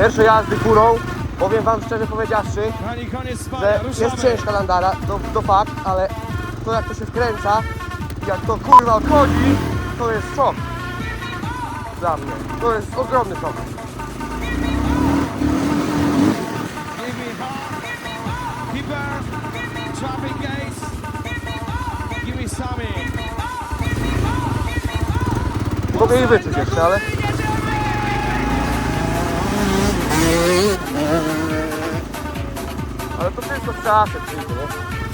Pierwsze jazdy górą, powiem wam szczerze powiedziawszy, że jest ciężka landara, to, to fakt, ale to jak to się wkręca, jak to kurwa odchodzi, to jest szok. Dla mnie. To jest ogromny szok. Mogę jej wyczuć jeszcze, ale... Ale to z czasem przyjdzie, nie?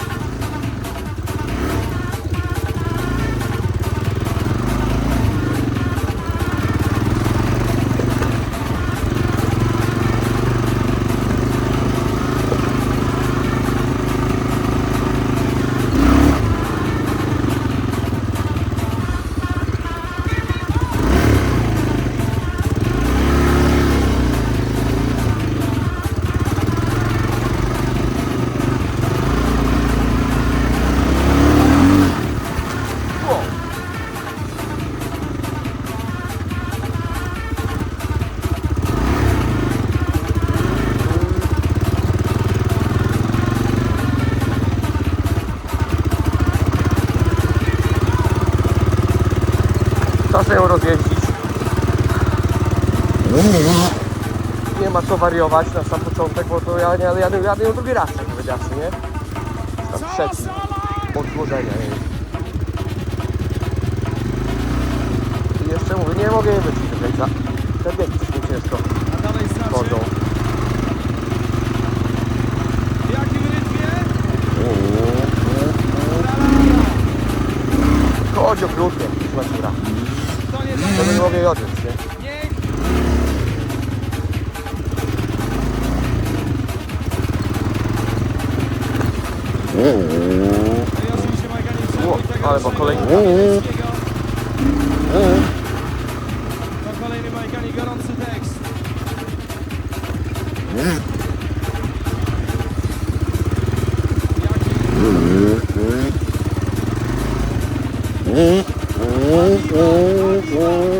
Czas ją rozjeździć. Nie ma co wariować na sam początek, bo to ja, ja, jadę, jadę ją drugi raz, tak powiedziawszy, nie? Tam trzeci solo. od złożenia jej. I jeszcze mówię, nie mogę jej do końca. Te biegi mi ciężko A dalej znaczy. chodzą. W jakim rytmie? Chodzi okrutnie, natura. To nie mogę jej odjąć, nie? O, ale naszego kolejny. To kolejny Majkani gorący tekst. Jaki oh, oh, oh.